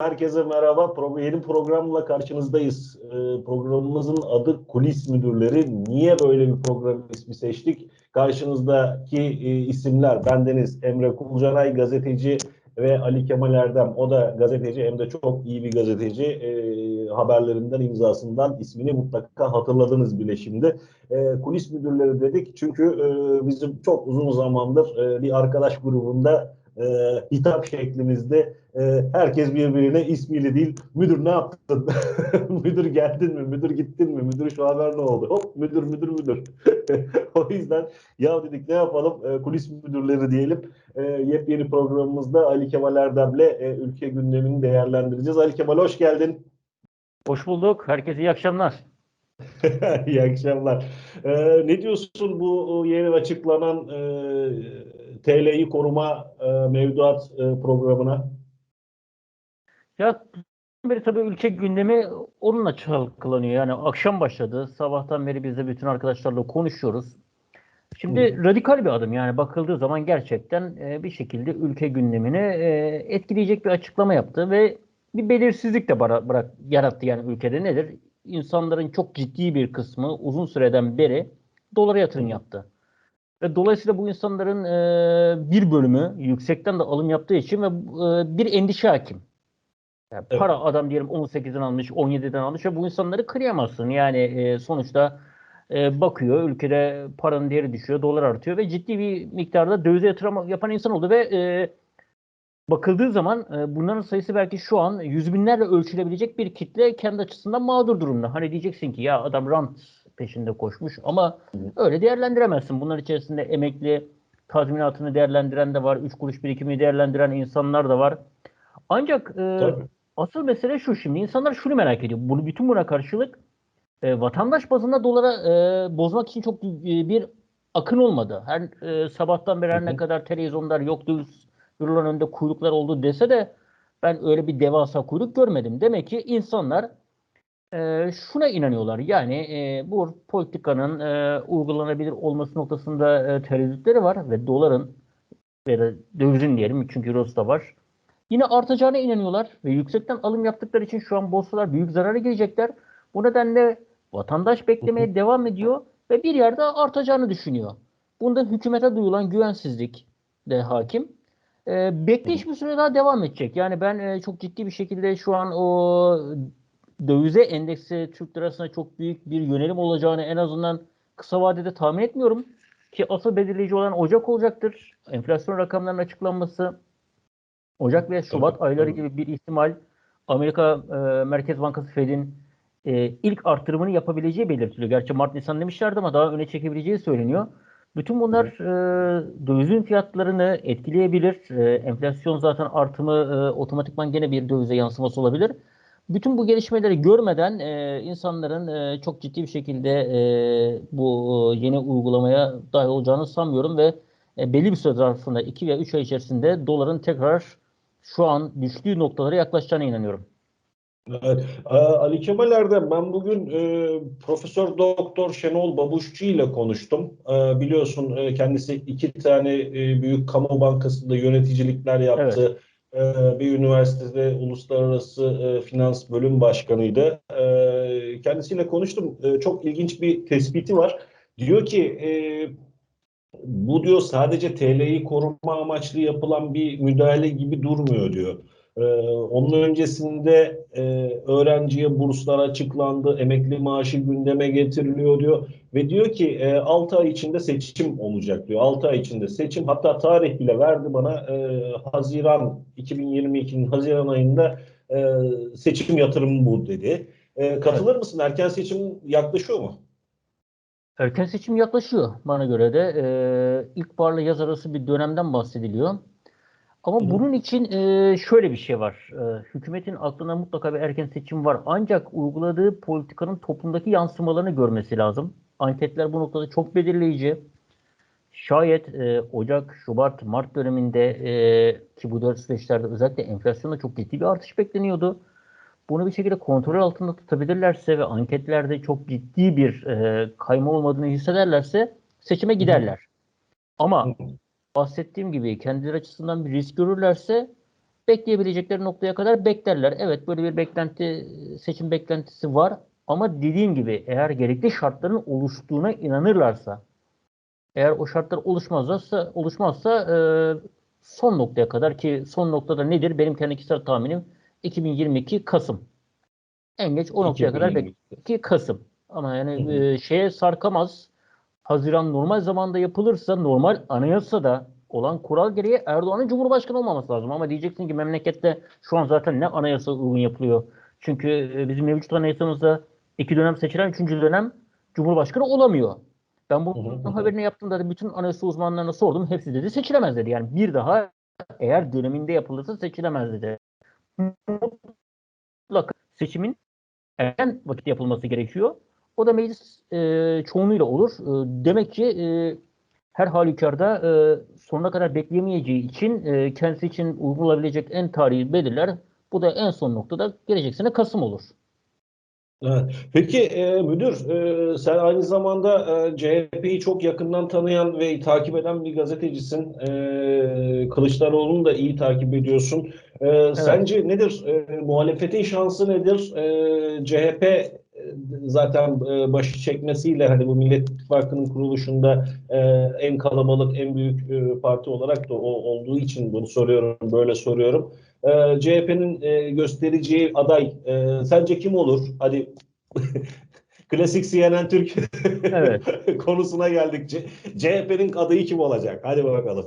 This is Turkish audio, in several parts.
Herkese merhaba. Yeni programla karşınızdayız. Ee, programımızın adı Kulis Müdürleri. Niye böyle bir program ismi seçtik? Karşınızdaki e, isimler bendeniz Emre Kulcaray gazeteci ve Ali Kemal Erdem. O da gazeteci hem de çok iyi bir gazeteci. Ee, haberlerinden, imzasından ismini mutlaka hatırladınız bile şimdi. Ee, kulis müdürleri dedik çünkü e, bizim çok uzun zamandır e, bir arkadaş grubunda e, hitap şeklimizde e, herkes birbirine ismiyle değil müdür ne yaptın? müdür geldin mi? Müdür gittin mi? Müdür şu haber ne oldu? Hop müdür müdür müdür. o yüzden ya dedik ne yapalım? E, kulis müdürleri diyelim. E, yepyeni programımızda Ali Kemal Erdem'le e, ülke gündemini değerlendireceğiz. Ali Kemal hoş geldin. Hoş bulduk. Herkese iyi akşamlar. İyi akşamlar. Ee, ne diyorsun bu yeni açıklanan e, TL'yi koruma e, mevduat e, programına? Ya beri tabii ülke gündemi onunla çalkalanıyor. Yani akşam başladı. Sabahtan beri biz de bütün arkadaşlarla konuşuyoruz. Şimdi radikal bir adım yani bakıldığı zaman gerçekten e, bir şekilde ülke gündemini e, etkileyecek bir açıklama yaptı ve bir belirsizlik de bara- bırak yarattı yani ülkede nedir? İnsanların çok ciddi bir kısmı uzun süreden beri dolara yatırım yaptı. Ve dolayısıyla bu insanların e, bir bölümü yüksekten de alım yaptığı için ve e, bir endişe hakim. Yani Evet. Para adam diyelim 18'den almış, 17'den almış ve bu insanları kıyamazsın. Yani e, sonuçta e, bakıyor ülkede paranın değeri düşüyor, dolar artıyor ve ciddi bir miktarda dövize yatırım yapan insan oldu ve e, bakıldığı zaman e, bunların sayısı belki şu an yüz binlerle ölçülebilecek bir kitle kendi açısından mağdur durumda. Hani diyeceksin ki ya adam rant peşinde koşmuş ama öyle değerlendiremezsin. Bunlar içerisinde emekli tazminatını değerlendiren de var, üç kuruş birikimini değerlendiren insanlar da var. Ancak e, Tabii. Asıl mesele şu şimdi. insanlar şunu merak ediyor. Bunu, bütün buna karşılık e, vatandaş bazında dolara e, bozmak için çok e, bir akın olmadı. Her e, sabahtan beri her ne kadar televizyonlar yok döviz büroların önünde kuyruklar oldu dese de ben öyle bir devasa kuyruk görmedim. Demek ki insanlar e, şuna inanıyorlar. Yani e, bu politikanın e, uygulanabilir olması noktasında e, tereddütleri var ve doların ve de dövizin diyelim çünkü Eurosu da var yine artacağına inanıyorlar ve yüksekten alım yaptıkları için şu an borsalar büyük zarara girecekler. Bu nedenle vatandaş beklemeye devam ediyor ve bir yerde artacağını düşünüyor. Bunda hükümete duyulan güvensizlik de hakim. Ee, bekleyiş bir süre daha devam edecek. Yani ben e, çok ciddi bir şekilde şu an o dövize endeksi Türk lirasına çok büyük bir yönelim olacağını en azından kısa vadede tahmin etmiyorum. Ki asıl belirleyici olan Ocak olacaktır. Enflasyon rakamlarının açıklanması, Ocak ve Şubat Tabii, ayları tabii. gibi bir ihtimal Amerika e, Merkez Bankası Fed'in e, ilk artırımını yapabileceği belirtiliyor. Gerçi Mart Nisan demişlerdi ama daha öne çekebileceği söyleniyor. Bütün bunlar e, dövizin fiyatlarını etkileyebilir. E, enflasyon zaten artımı e, otomatikman gene bir dövize yansıması olabilir. Bütün bu gelişmeleri görmeden e, insanların e, çok ciddi bir şekilde e, bu e, yeni uygulamaya dahil olacağını sanmıyorum ve e, belli bir süre zarfında 2 veya 3 ay içerisinde doların tekrar şu an düştüğü noktalara yaklaşacağına inanıyorum. Evet. Ali Kemal Erdem, ben bugün e, Profesör Doktor Şenol Babuşçu ile konuştum. E, biliyorsun e, kendisi iki tane e, büyük kamu bankasında yöneticilikler yaptı. E, bir üniversitede uluslararası e, finans bölüm başkanıydı. E, kendisiyle konuştum. E, çok ilginç bir tespiti var. Diyor ki bu diyor sadece TL'yi koruma amaçlı yapılan bir müdahale gibi durmuyor diyor. Ee, onun öncesinde e, öğrenciye burslar açıklandı, emekli maaşı gündeme getiriliyor diyor ve diyor ki e, 6 ay içinde seçim olacak diyor. 6 ay içinde seçim hatta tarih bile verdi bana e, Haziran 2022'nin Haziran ayında e, seçim yatırımı bu dedi. E, katılır mısın? Erken seçim yaklaşıyor mu? Erken seçim yaklaşıyor bana göre de. E, ilkbaharla yaz arası bir dönemden bahsediliyor. Ama Hı hı. bunun için e, şöyle bir şey var. E, hükümetin aklına mutlaka bir erken seçim var. Ancak uyguladığı politikanın toplumdaki yansımalarını görmesi lazım. Anketler bu noktada çok belirleyici. Şayet e, Ocak, Şubat, Mart döneminde e, ki bu dört süreçlerde özellikle enflasyonda çok ciddi bir artış bekleniyordu. Bunu bir şekilde kontrol altında tutabilirlerse ve anketlerde çok ciddi bir e, kayma olmadığını hissederlerse seçime giderler. Ama bahsettiğim gibi kendileri açısından bir risk görürlerse bekleyebilecekleri noktaya kadar beklerler. Evet böyle bir beklenti, seçim beklentisi var. Ama dediğim gibi eğer gerekli şartların oluştuğuna inanırlarsa, eğer o şartlar oluşmazsa, oluşmazsa e, son noktaya kadar ki son noktada nedir? Benim kendi kişisel tahminim 2022 Kasım. En geç o noktaya kadar 2022. bekliyorum. Kasım. Ama yani e, şeye sarkamaz. Haziran normal zamanda yapılırsa normal anayasada olan kural gereği Erdoğan'ın Cumhurbaşkanı olmaması lazım. Ama diyeceksin ki memlekette şu an zaten ne anayasa uygun yapılıyor. Çünkü e, bizim mevcut anayasamızda iki dönem seçilen üçüncü dönem Cumhurbaşkanı olamıyor. Ben Hı hı bunun hı. haberini yaptığımda da bütün anayasa uzmanlarına sordum. Hepsi dedi seçilemez dedi. Yani bir daha eğer döneminde yapılırsa seçilemez dedi. Mutlaka seçimin erken vakit yapılması gerekiyor. O da meclis e, çoğunluğuyla olur. E, demek ki e, her halükarda e, sonuna kadar bekleyemeyeceği için e, kendisi için uygun olabilecek en tarihi belirler. Bu da en son noktada gelecek sene Kasım olur. Evet. Peki e, müdür, e, sen aynı zamanda e, CHP'yi çok yakından tanıyan ve takip eden bir gazetecisin. E, Kılıçdaroğlu'nu da iyi takip ediyorsun. E, Sence nedir? E, muhalefetin şansı nedir? E, CHP zaten e, başı çekmesiyle hani bu Millet İttifakı'nın kuruluşunda e, en kalabalık, en büyük e, parti olarak da o olduğu için bunu soruyorum, böyle soruyorum. CHP'nin e, göstereceği aday e, sence kim olur? Hadi klasik CNN Türk Evet. konusuna geldik. CHP'nin adayı kim olacak? Hadi bakalım.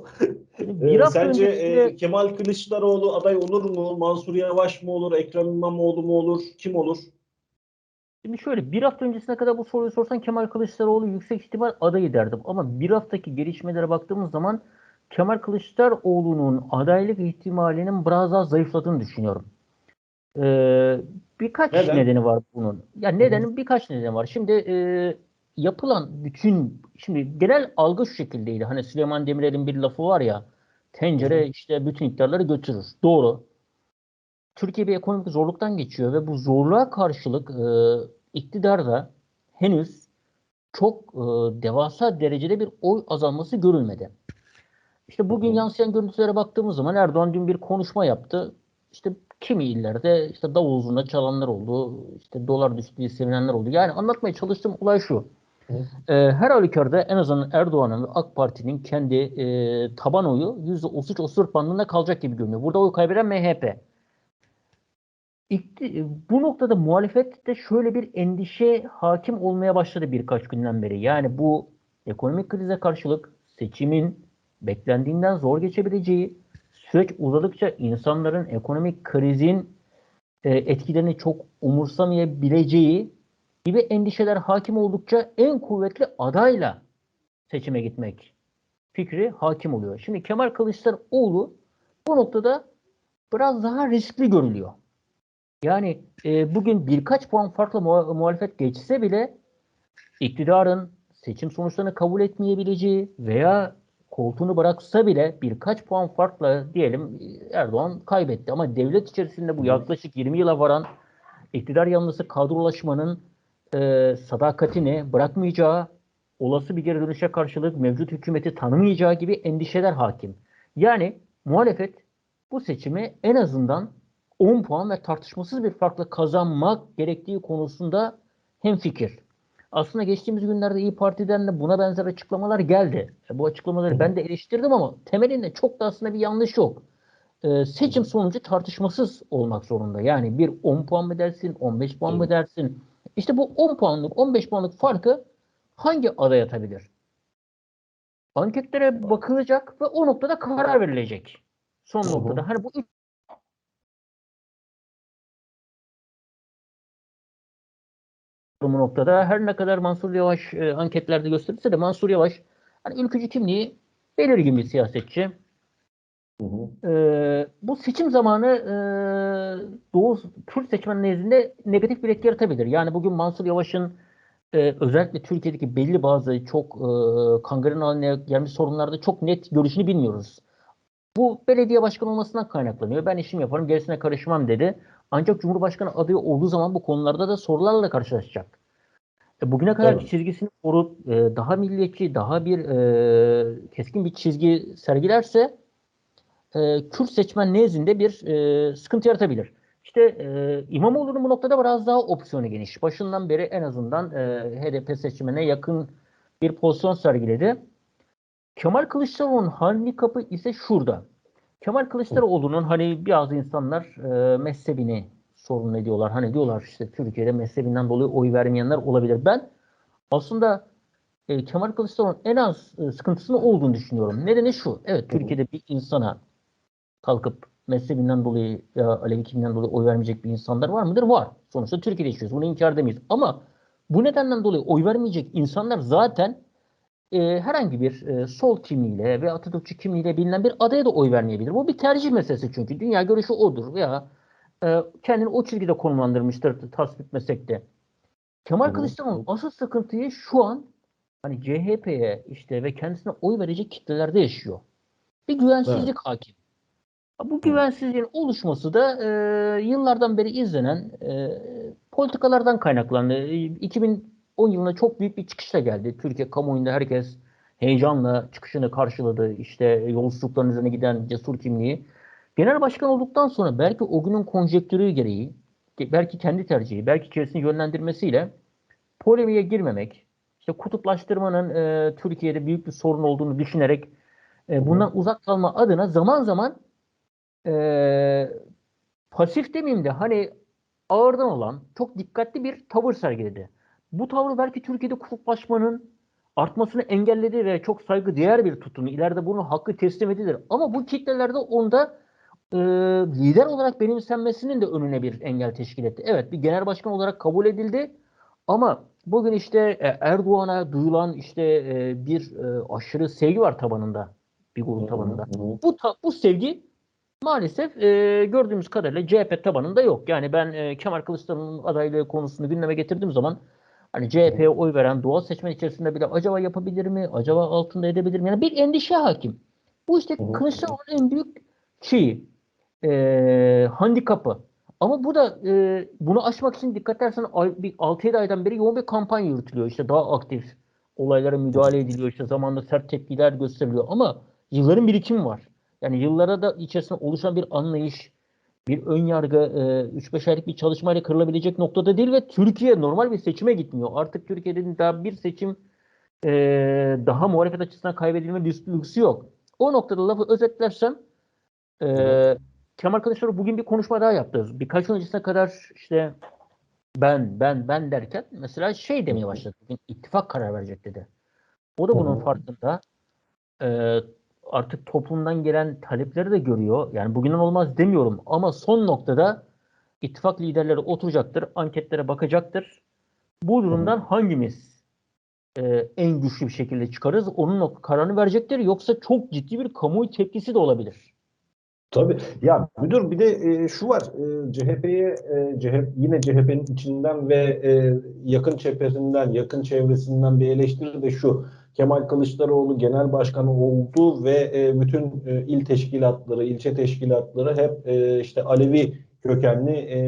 Şimdi bir hafta sence öncesinde e, Kemal Kılıçdaroğlu aday olur mu? Mansur Yavaş mı olur? Ekrem İmamoğlu mu olur? Kim olur? Şimdi şöyle bir hafta öncesine kadar bu soruyu sorsan Kemal Kılıçdaroğlu yüksek ihtimal adayı derdim. Ama bir haftaki gelişmelere baktığımız zaman Kemal Kılıçdaroğlu'nun adaylık ihtimalinin biraz daha zayıfladığını düşünüyorum. Ee, birkaç Neden? nedeni var bunun. Ya nedeni birkaç nedeni var. Şimdi e, yapılan bütün şimdi genel algı şu şekildeydi. Hani Süleyman Demirel'in bir lafı var ya tencere işte bütün iktidarları götürür. Doğru. Türkiye bir ekonomik zorluktan geçiyor ve bu zorluğa karşılık e, iktidarda henüz çok e, devasa derecede bir oy azalması görülmedi. İşte bugün yansıyan görüntülere baktığımız zaman Erdoğan dün bir konuşma yaptı. İşte kimi illerde işte davul zurna çalanlar oldu, işte dolar düştü diye sevinenler oldu. Yani anlatmaya çalıştığım olay şu. E, her halükarda en azından Erdoğan'ın ve AK Parti'nin kendi e, taban oyu %33-34 bandında kalacak gibi görünüyor. Burada oy kaybeden MHP. Bu noktada muhalefette şöyle bir endişe hakim olmaya başladı birkaç günden beri. Yani bu ekonomik krize karşılık seçimin beklendiğinden zor geçebileceği, süreç uzadıkça insanların ekonomik krizin e, etkilerini çok umursamayabileceği gibi endişeler hakim oldukça en kuvvetli adayla seçime gitmek fikri hakim oluyor. Şimdi Kemal Kılıçdaroğlu bu noktada biraz daha riskli görülüyor. Yani e, bugün birkaç puan farklı muha- muhalefet geçse bile iktidarın seçim sonuçlarını kabul etmeyebileceği veya koltuğunu bıraksa bile birkaç puan farkla diyelim Erdoğan kaybetti. Ama devlet içerisinde bu yaklaşık 20 yıla varan iktidar yanlısı kadrolaşmanın e, sadakatini bırakmayacağı, olası bir geri dönüşe karşılık mevcut hükümeti tanımayacağı gibi endişeler hakim. Yani muhalefet bu seçimi en azından 10 puan ve tartışmasız bir farkla kazanmak gerektiği konusunda hemfikir. Aslında geçtiğimiz günlerde İyi Parti'den de buna benzer açıklamalar geldi. E, Bu açıklamaları ben de eleştirdim ama temelinde çok da aslında bir yanlış yok. E, seçim sonucu tartışmasız olmak zorunda. Yani bir 10 puan mı dersin, 15 puan mı dersin? İşte bu 10 puanlık, 15 puanlık farkı hangi aday atabilir? Anketlere bakılacak ve o noktada karar verilecek. Son noktada. Hani bu bu noktada her ne kadar Mansur Yavaş e, anketlerde gösterirse de Mansur Yavaş hani ülkücü kimliği belirgin bir siyasetçi. Hı hı. E, bu seçim zamanı e, Doğu Kürt seçmen nezdinde negatif bir etki yaratabilir. Yani bugün Mansur Yavaş'ın e, özellikle Türkiye'deki belli bazı çok e, kangren haline gelmiş sorunlarda çok net görüşünü bilmiyoruz. Bu belediye başkanı olmasından kaynaklanıyor. Ben işim yaparım gerisine karışmam dedi. Ancak Cumhurbaşkanı adayı olduğu zaman bu konularda da sorularla karşılaşacak. E, bugüne kadar Evet. çizgisini korup e, daha milliyetçi, daha bir e, keskin bir çizgi sergilerse e, Kürt seçmen nezdinde bir e, sıkıntı yaratabilir. İşte e, İmamoğlu'nun bu noktada biraz daha opsiyonu geniş. Başından beri en azından e, HDP seçmenine yakın bir pozisyon sergiledi. Kemal Kılıçdaroğlu'nun handikapı ise şurada. Kemal Kılıçdaroğlu'nun hani bazı insanlar e, mezhebini sorun ediyorlar. Hani diyorlar işte Türkiye'de mezhebinden dolayı oy vermeyenler olabilir. Ben aslında e, Kemal Kılıçdaroğlu'nun en az e, sıkıntısının olduğunu düşünüyorum. Nedeni şu. Evet Türkiye'de bir insana kalkıp mezhebinden dolayı ya Alevi kimliğinden dolayı oy vermeyecek bir insanlar var mıdır? Var. Sonuçta Türkiye'de yaşıyoruz. Bunu inkar edemeyiz. Ama bu nedenden dolayı oy vermeyecek insanlar zaten e, herhangi bir e, sol kimliğiyle veya Atatürkçü kimliğiyle bilinen bir adaya da oy vermeyebilir. Bu bir tercih meselesi çünkü. Dünya görüşü odur veya e, kendini o çizgide konumlandırmıştır tasvip etmesek de. Kemal Hı hı. Kılıçdaroğlu asıl sıkıntıyı şu an hani CHP'ye işte ve kendisine oy verecek kitlelerde yaşıyor. Bir güvensizlik hakim. Bu güvensizliğin oluşması da e, yıllardan beri izlenen e, politikalardan kaynaklandı. E, 2010 yılında çok büyük bir çıkışla geldi. Türkiye kamuoyunda herkes heyecanla çıkışını karşıladı. İşte yolsuzlukların üzerine giden cesur kimliği. Genel başkan olduktan sonra belki o günün konjektürü gereği, belki kendi tercihi, belki içerisini yönlendirmesiyle polemiğe girmemek, işte kutuplaştırmanın e, Türkiye'de büyük bir sorun olduğunu düşünerek e, bundan uzak kalma adına zaman zaman e, pasif demeyeyim de hani ağırdan olan çok dikkatli bir tavır sergiledi. Bu tavır belki Türkiye'de kutuplaşmanın artmasını engelledi ve çok saygı değer bir tutum. İleride bunun hakkı teslim edilir. Ama bu kitlelerde onda e, lider olarak benimsenmesinin de önüne bir engel teşkil etti. Evet bir genel başkan olarak kabul edildi ama bugün işte e, Erdoğan'a duyulan işte e, bir e, aşırı sevgi var tabanında bir grup tabanında. Bu ta- bu sevgi maalesef e, gördüğümüz kadarıyla CHP tabanında yok. Yani ben e, Kemal Kılıçdaroğlu'nun adaylığı konusunu gündeme getirdiğim zaman hani CHP'ye oy veren doğal seçmen içerisinde bile acaba yapabilir mi? Acaba altında edebilir mi? Yani bir endişe hakim. Bu işte. Kılıçdaroğlu'nun en büyük şeyi, e, handikapı. Ama bu da e, bunu aşmak için dikkat edersen ay- bir 6-7 aydan beri yoğun bir kampanya yürütülüyor. İşte daha aktif olaylara müdahale ediliyor. İşte zamanla sert tepkiler gösteriliyor. Ama yılların birikimi var. Yani yıllara da içerisinde oluşan bir anlayış, bir ön yargı, e, 3-5 aylık bir çalışmayla kırılabilecek noktada değil ve Türkiye normal bir seçime gitmiyor. Artık Türkiye'de daha bir seçim e, daha muhalefet açısından kaybedilme lüks- lüksü yok. O noktada lafı özetlersem e, Evet. Kemal Kılıçdaroğlu bugün bir konuşma daha yaptı. Birkaç gün öncesine kadar işte ben, ben, ben derken mesela şey demeye başladı. Bugün ittifak karar verecek dedi. O da bunun farkında. Ee, artık toplumdan gelen talepleri de görüyor. Yani bugünden olmaz demiyorum ama son noktada ittifak liderleri oturacaktır, anketlere bakacaktır. Bu durumdan hangimiz e, en güçlü bir şekilde çıkarız onun kararını verecektir. Yoksa çok ciddi bir kamuoyu tepkisi de olabilir. Tabii. Ya müdür bir de e, şu var. E, CHP'ye e, CHP, yine CHP'nin içinden ve e, yakın çevresinden, yakın çevresinden bir eleştiri de şu. Kemal Kılıçdaroğlu genel başkan oldu ve e, bütün e, il teşkilatları, ilçe teşkilatları hep e, işte Alevi kökenli e,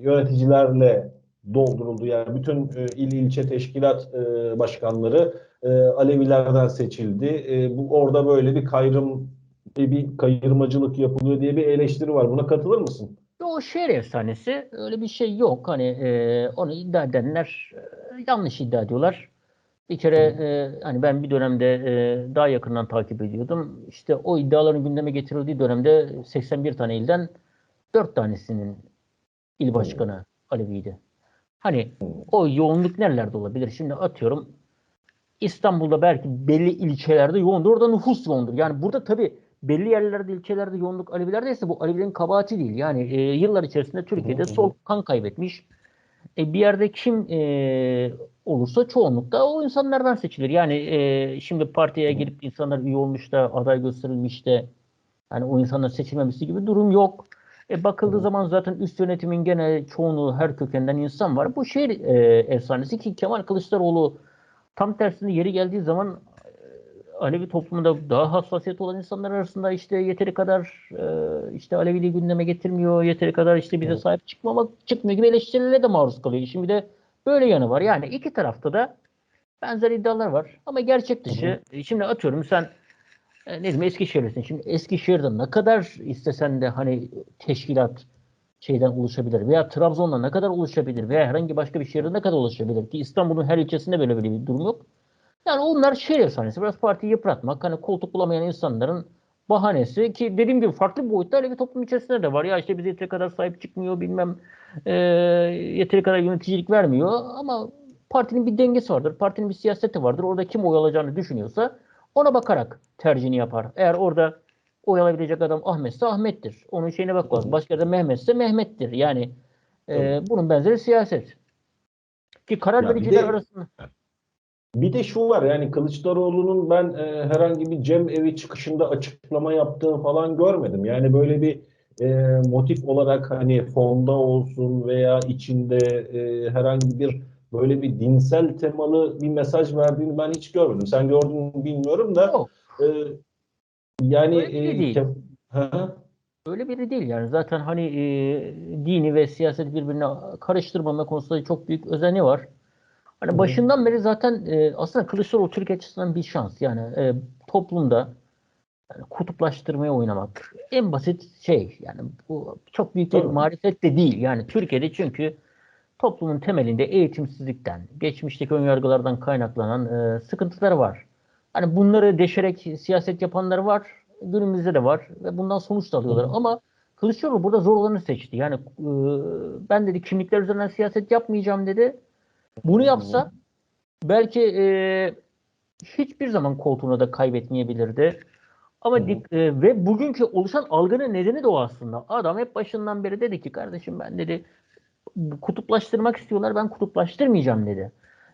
yöneticilerle dolduruldu. Yani bütün e, il ilçe teşkilat e, başkanları e, Alevilerden seçildi. E, bu orada böyle bir kayrım bir kayırmacılık yapılıyor diye bir eleştiri var. Buna katılır mısın? O şehir efsanesi öyle bir şey yok. Hani e, onu iddia edenler e, yanlış iddia ediyorlar. Bir kere e, hani ben bir dönemde e, daha yakından takip ediyordum. İşte o iddiaların gündeme getirildiği dönemde 81 tane ilden 4 tanesinin il başkanı Aleviydi. Hani o yoğunluk nerelerde olabilir? Şimdi atıyorum İstanbul'da belki belli ilçelerde yoğundur. Orada nüfus yoğundur. Yani burada tabii belli yerlerde, ilçelerde yoğunluk Alevilerdeyse bu Alevilerin kabahati değil. Yani e, yıllar içerisinde Türkiye'de sol kan kaybetmiş. E, bir yerde kim e, olursa çoğunlukta o insanlardan seçilir. Yani e, şimdi partiye girip insanlar üye olmuş da aday gösterilmiş de yani o insanlar seçilmemesi gibi durum yok. E, bakıldığı zaman zaten üst yönetimin gene çoğunluğu her kökenden insan var. Bu şehir e, efsanesi ki Kemal Kılıçdaroğlu tam tersinde yeri geldiği zaman e, Alevi toplumunda daha hassasiyet olan insanlar arasında işte yeteri kadar e, işte Aleviliği gündeme getirmiyor, yeteri kadar işte bize sahip çıkmamak çıkmıyor gibi eleştirilere de maruz kalıyor. Şimdi de böyle yanı var. Yani iki tarafta da benzer iddialar var. Ama gerçek dışı. e, Şimdi atıyorum sen e, ne diyeyim Eskişehir'desin. Şimdi Eskişehir'de ne kadar istesen de hani teşkilat şeyden oluşabilir veya Trabzon'da ne kadar oluşabilir veya herhangi başka bir şehirde ne kadar oluşabilir ki İstanbul'un her ilçesinde böyle böyle bir durum yok. Yani onlar şehir efsanesi. Biraz partiyi yıpratmak. Hani koltuk bulamayan insanların bahanesi ki dediğim gibi farklı boyutlarla bir toplum içerisinde de var. Ya işte bize yeteri kadar sahip çıkmıyor bilmem e, yeteri kadar yöneticilik vermiyor ama partinin bir dengesi vardır. Partinin bir siyaseti vardır. Orada kim oy alacağını düşünüyorsa ona bakarak tercihini yapar. Eğer orada oy alabilecek adam Ahmetse Ahmet'tir. Onun şeyine bak lazım. Başka yerde Mehmetse Mehmet'tir. Yani e, bunun benzeri siyaset. Ki karar vericiler arasında. Bir de şu var yani Kılıçdaroğlu'nun ben e, herhangi bir Cem evi çıkışında açıklama yaptığını falan görmedim. Yani böyle bir e, motif olarak hani fonda olsun veya içinde e, herhangi bir böyle bir dinsel temalı bir mesaj verdiğini ben hiç görmedim. Sen gördün mü bilmiyorum da Yok. e, yani Öyle biri e, değil. Öyle biri değil yani. Zaten hani e, dini ve siyaseti birbirine karıştırmama konusunda çok büyük özeni var. Hani başından beri zaten e, aslında Kılıçdaroğlu Türkiye açısından bir şans. Yani e, toplumda yani kutuplaştırmaya oynamak en basit şey. Yani bu çok büyük bir marifet de değil. Yani Türkiye'de çünkü toplumun temelinde eğitimsizlikten, geçmişteki önyargılardan kaynaklanan e, sıkıntılar var. Hani bunları deşerek siyaset yapanlar var, günümüzde de var ve bundan sonuç da alıyorlar. Hı. Ama Kılıçdaroğlu burada zor olanı seçti. Yani e, ben dedi kimlikler üzerinden siyaset yapmayacağım dedi. Bunu yapsa belki e, hiçbir zaman koltuğunu da kaybetmeyebilirdi. Ama Hı dik- e, ve bugünkü oluşan algının nedeni de o aslında. Adam hep başından beri dedi ki kardeşim ben dedi kutuplaştırmak istiyorlar ben kutuplaştırmayacağım dedi.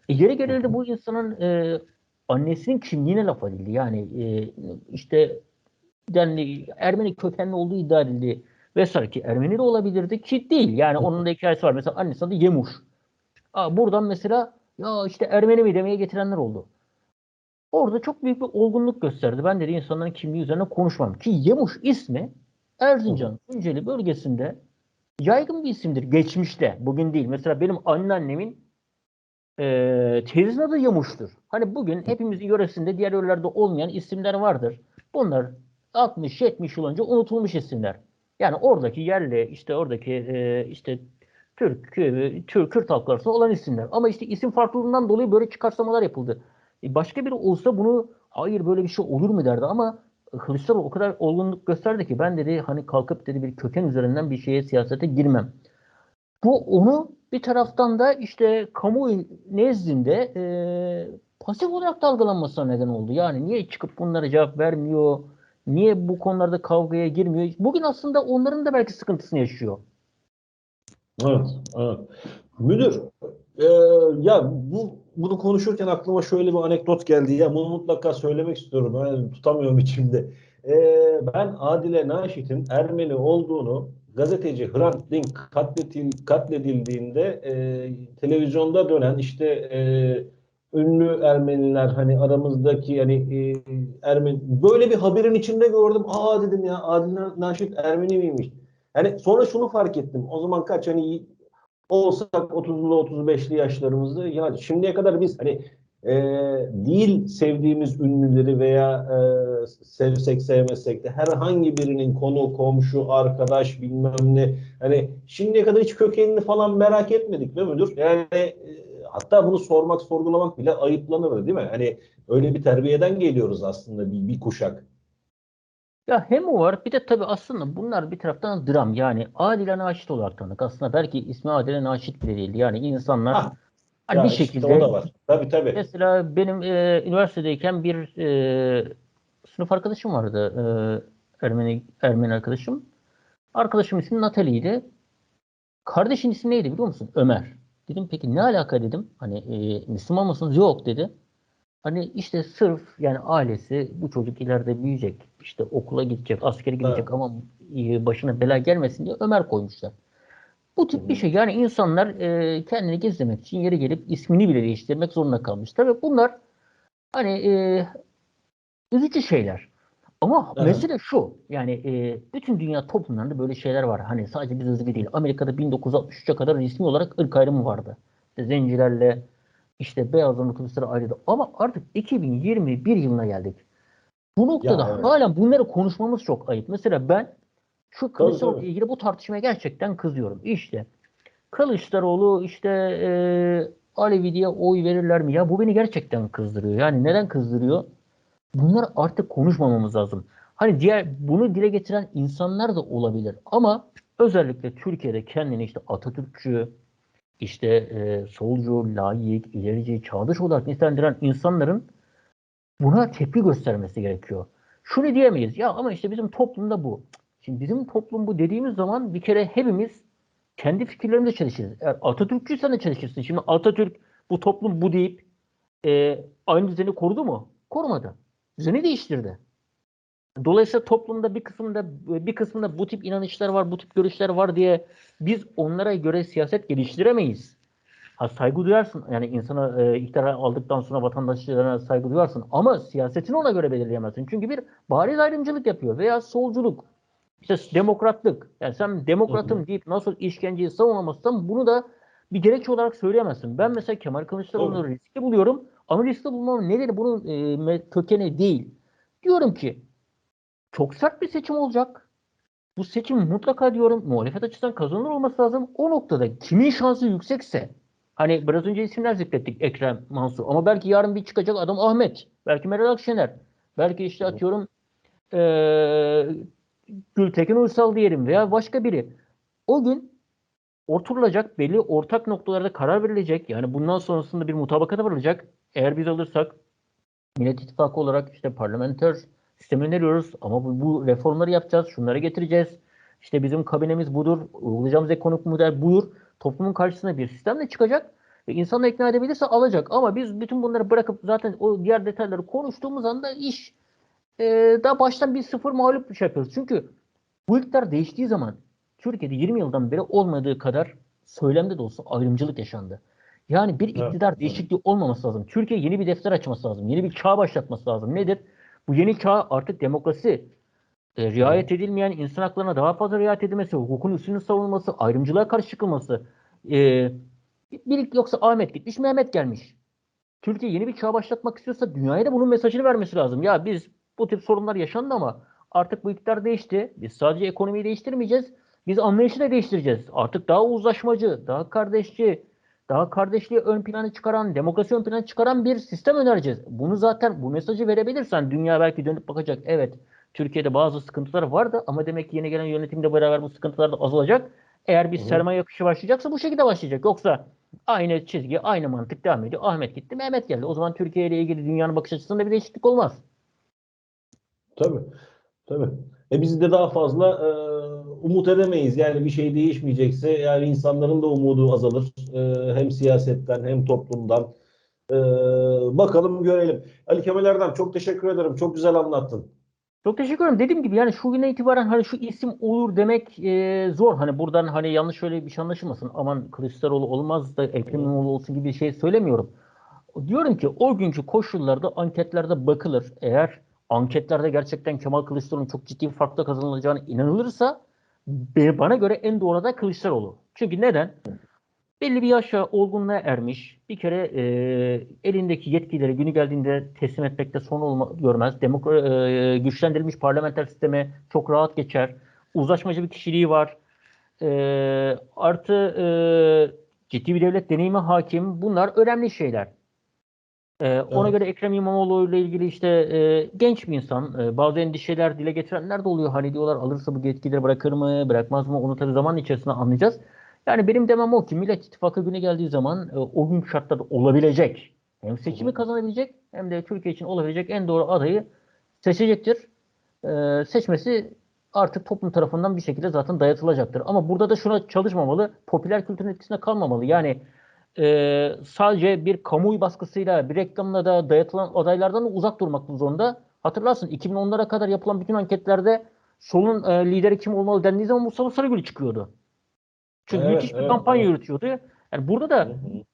E, yeri geldi bu insanın e, annesinin kimliğine laf edildi. Yani e, işte denli, Ermeni kökenli olduğu iddia edildi vesaire ki Ermeni de olabilirdi ki değil. Yani onun da hikayesi var. Mesela annesi adı Yemuş. Aa, buradan mesela ya işte Ermeni mi demeye getirenler oldu. Orada çok büyük bir olgunluk gösterdi. Ben dedi insanların kimliği üzerine konuşmam. Ki Yemuş ismi Erzincan, Tunceli bölgesinde yaygın bir isimdir geçmişte. Bugün değil. Mesela benim anneannemin eee teyzesinin adı Yamuş'tur. Hani bugün hepimizin yöresinde diğer yörelerde olmayan isimler vardır. Bunlar 60-70 yıl önce unutulmuş isimler. Yani oradaki yerli işte oradaki eee, işte Türk, e, Türk, Kürt halkları olan isimler. Ama işte isim farklılığından dolayı böyle çıkarsamalar yapıldı. E, başka biri olsa bunu hayır böyle bir şey olur mu derdi ama Kılıçdaroğlu o kadar olgunluk gösterdi ki ben dedi hani kalkıp dedi bir köken üzerinden bir şeye siyasete girmem. Bu onu bir taraftan da işte kamuoyu nezdinde e, pasif olarak dalgalanmasına neden oldu. Yani niye çıkıp bunlara cevap vermiyor? Niye bu konularda kavgaya girmiyor? Bugün aslında onların da belki sıkıntısını yaşıyor. Evet, evet. Müdür, e, ya bu bunu konuşurken aklıma şöyle bir anekdot geldi. Ya bunu mutlaka söylemek istiyorum. Ben tutamıyorum içimde. E, ben Adile Naşit'in Ermeni olduğunu gazeteci Hrant Dink katletil, katledildiğinde e, televizyonda dönen işte e, ünlü Ermeniler hani aramızdaki hani e, Ermeni böyle bir haberin içinde gördüm. Aa dedim ya Adile Naşit Ermeni miymiş? Yani sonra şunu fark ettim. O zaman kaç hani olsak 30'lu 35'li yaşlarımızda ya şimdiye kadar biz hani e, değil sevdiğimiz ünlüleri veya e, sevsek sevmesek de herhangi birinin konu, komşu, arkadaş bilmem ne hani şimdiye kadar hiç kökenini falan merak etmedik mi müdür? Yani e, hatta bunu sormak, sorgulamak bile ayıplanır değil mi? Hani öyle bir terbiyeden geliyoruz aslında bir, bir kuşak. Ya hem o var bir de tabii aslında bunlar bir taraftan dram yani Adile Naşit olarak tanıdık. Aslında belki ismi Adile Naşit bile değildi. Yani insanlar Ha, hani Ya bir işte şekilde o da var. Tabii tabii. mesela benim e, üniversitedeyken bir e, sınıf arkadaşım vardı. E, Ermeni Ermeni arkadaşım. Arkadaşım ismi Natalie'ydi. Kardeşin ismi neydi biliyor musun? Ömer. Dedim peki ne alaka dedim. Hani e, Müslüman mısınız? Yok dedi. Hani işte sırf yani ailesi bu çocuk ileride büyüyecek, işte okula gidecek, askere gidecek Evet. ama başına bela gelmesin diye Ömer koymuşlar. Bu tip bir şey yani insanlar e, kendini gizlemek için yeri gelip ismini bile değiştirmek zorunda kalmış. Tabii bunlar hani e, üzücü şeyler. Ama Evet. mesele şu yani e, bütün dünya toplumlarında böyle şeyler var. Hani sadece biz özgü değil. Amerika'da 1963'e kadar resmi olarak ırk ayrımı vardı. İşte zencilerle işte beyaz Kılıçları ayrıydı. Ama artık 2021 yılına geldik. Bu noktada evet. hala bunları konuşmamız çok ayıp. Mesela ben şu Kılıçdaroğlu ile ilgili bu tartışmaya gerçekten kızıyorum. İşte Kılıçdaroğlu işte e, Alevi diye oy verirler mi? Ya bu beni gerçekten kızdırıyor. Yani neden kızdırıyor? Bunlar artık konuşmamamız lazım. Hani diğer bunu dile getiren insanlar da olabilir ama özellikle Türkiye'de kendini işte Atatürkçü, işte e, solcu, layık, ilerici, çağdaş olarak nitelendiren insanların buna tepki göstermesi gerekiyor. Şunu diyemeyiz ya ama işte bizim toplumda bu. Şimdi bizim toplum bu dediğimiz zaman bir kere hepimiz kendi fikirlerimizle çalışırız. Eğer Atatürkçüysen de çalışırsın. Şimdi Atatürk bu toplum bu deyip e, aynı düzeni korudu mu? Korumadı. Düzeni değiştirdi. Dolayısıyla toplumda bir kısmında bir kısmında bu tip inanışlar var, bu tip görüşler var diye biz onlara göre siyaset geliştiremeyiz. Ha saygı duyarsın. Yani insana e, iktidar aldıktan sonra vatandaşlarına saygı duyarsın. Ama siyasetini ona göre belirleyemezsin. Çünkü bir bariz ayrımcılık yapıyor veya solculuk. İşte demokratlık. Yani sen demokratım deyip nasıl işkenceyi savunamazsan bunu da bir gerekçe olarak söyleyemezsin. Ben mesela Kemal Kılıçdaroğlu'nu riskli buluyorum. Ama riskli bulmamın nedeni bunun e, kökeni değil. Diyorum ki çok sert bir seçim olacak. Bu seçim mutlaka diyorum muhalefet açısından kazanılır olması lazım. O noktada kimin şansı yüksekse hani biraz önce isimler zikrettik Ekrem Mansur ama belki yarın bir çıkacak adam Ahmet. Belki Meral Akşener. Belki işte atıyorum eee Gültekin Uysal diyelim veya başka biri. O gün oturulacak belli ortak noktalarda karar verilecek. Yani bundan sonrasında bir mutabakata varılacak. Eğer biz alırsak Millet İttifakı olarak işte parlamenter sistemi öneriyoruz ama bu, bu reformları yapacağız, şunları getireceğiz. İşte bizim kabinemiz budur, uygulayacağımız ekonomik model budur. Toplumun karşısına bir sistemle çıkacak ve insanı ikna edebilirse alacak. Ama biz bütün bunları bırakıp zaten o diğer detayları konuştuğumuz anda iş e, daha baştan bir sıfır mağlup bir şey yapıyoruz. Çünkü bu iktidar değiştiği zaman Türkiye'de 20 yıldan beri olmadığı kadar söylemde de olsa ayrımcılık yaşandı. Yani bir iktidar evet. değişikliği olmaması lazım. Türkiye yeni bir defter açması lazım. Yeni bir çağ başlatması lazım. Nedir? Bu yeni çağ artık demokrasi, e, riayet edilmeyen insan haklarına daha fazla riayet edilmesi, hukukun üstünlüğünün savunulması, ayrımcılığa karşı çıkılması. E, bir yoksa Ahmet gitmiş, Mehmet gelmiş. Türkiye yeni bir çağ başlatmak istiyorsa dünyaya da bunun mesajını vermesi lazım. Ya biz bu tip sorunlar yaşandı ama artık bu iktidar değişti. Biz sadece ekonomiyi değiştirmeyeceğiz. Biz anlayışı da değiştireceğiz. Artık daha uzlaşmacı, daha kardeşçi, daha kardeşliği ön plana çıkaran, demokrasi ön plana çıkaran bir sistem önereceğiz. Bunu zaten bu mesajı verebilirsen dünya belki dönüp bakacak. Evet Türkiye'de bazı sıkıntılar vardı ama demek ki yeni gelen yönetimle beraber bu sıkıntılar da azalacak. Eğer bir Hı sermaye akışı başlayacaksa bu şekilde başlayacak. Yoksa aynı çizgi, aynı mantık devam ediyor. Ahmet gitti, Mehmet geldi. O zaman Türkiye ile ilgili dünyanın bakış açısında bir değişiklik olmaz. Tabii. Tabii. E biz de daha fazla e, umut edemeyiz. Yani bir şey değişmeyecekse yani insanların da umudu azalır. E, hem siyasetten hem toplumdan. E, bakalım görelim. Ali Kemal Erdem çok teşekkür ederim. Çok güzel anlattın. Çok teşekkür ederim. Dediğim gibi yani şu güne itibaren hani şu isim olur demek e, zor. Hani buradan hani yanlış şöyle bir şey anlaşılmasın. Aman Kılıçdaroğlu olmaz da Ekrem İmamoğlu olsun gibi bir şey söylemiyorum. Diyorum ki o günkü koşullarda anketlerde bakılır. Eğer anketlerde gerçekten Kemal Kılıçdaroğlu'nun çok ciddi bir farkla kazanılacağına inanılırsa bana göre en doğru aday Kılıçdaroğlu. Çünkü neden? Belli bir yaşa olgunluğa ermiş. Bir kere e, elindeki yetkileri günü geldiğinde teslim etmekte son olma, görmez. Demokra- e, güçlendirilmiş parlamenter sisteme çok rahat geçer. Uzlaşmacı bir kişiliği var. E, artı e, ciddi bir devlet deneyimi hakim. Bunlar önemli şeyler. Ee, ona Evet. göre Ekrem İmamoğlu ile ilgili işte e, genç bir insan. E, bazı endişeler dile getirenler de oluyor. Hani diyorlar alırsa bu yetkileri bırakır mı, bırakmaz mı? Onu tabii zaman içerisinde anlayacağız. Yani benim demem o ki Millet İttifakı günü geldiği zaman e, o gün şartlarda olabilecek hem seçimi kazanabilecek hem de Türkiye için olabilecek en doğru adayı seçecektir. E, seçmesi artık toplum tarafından bir şekilde zaten dayatılacaktır. Ama burada da şuna çalışmamalı. Popüler kültürün etkisinde kalmamalı. Yani e, sadece bir kamuoyu baskısıyla, bir reklamla da dayatılan adaylardan da uzak durmak zorunda. Hatırlarsın 2010'lara kadar yapılan bütün anketlerde solun e, lideri kim olmalı dendiği zaman Mustafa Sarıgül çıkıyordu. Çünkü Evet, müthiş bir evet, kampanya evet. yürütüyordu. Yani burada da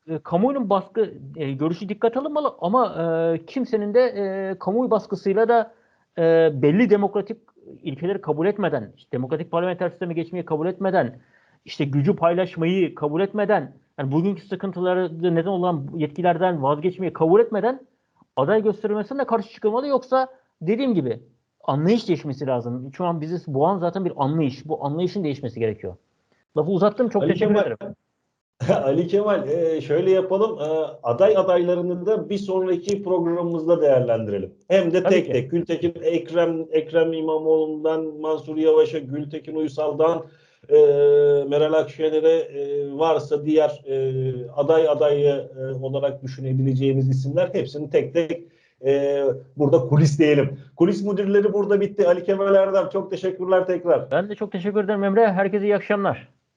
e, kamuoyunun baskı e, görüşü dikkat alınmalı ama e, kimsenin de e, kamuoyu baskısıyla da e, belli demokratik ilkeleri kabul etmeden, işte demokratik parlamenter sisteme geçmeyi kabul etmeden, işte gücü paylaşmayı kabul etmeden, yani bugünkü sıkıntıları neden olan yetkilerden vazgeçmeyi kabul etmeden aday gösterilmesine de karşı çıkılmalı. Yoksa dediğim gibi anlayış değişmesi lazım. Şu an bizi boğan zaten bir anlayış. Bu anlayışın değişmesi gerekiyor. Lafı uzattım. Çok Ali teşekkür Kemal, ederim. Ali Kemal e, şöyle yapalım. E, aday adaylarını da bir sonraki programımızda değerlendirelim. Hem de Tabii tek ki. tek Gültekin Ekrem Ekrem İmamoğlu'ndan Mansur Yavaş'a Gültekin Uysal'dan e, Meral Akşener'e e, varsa diğer e, aday adayı e, olarak düşünebileceğimiz isimler hepsini tek tek e, burada kulis diyelim. Kulis müdürleri burada bitti. Ali Kemal Erdem çok teşekkürler tekrar. Ben de çok teşekkür ederim Emre. Herkese iyi akşamlar.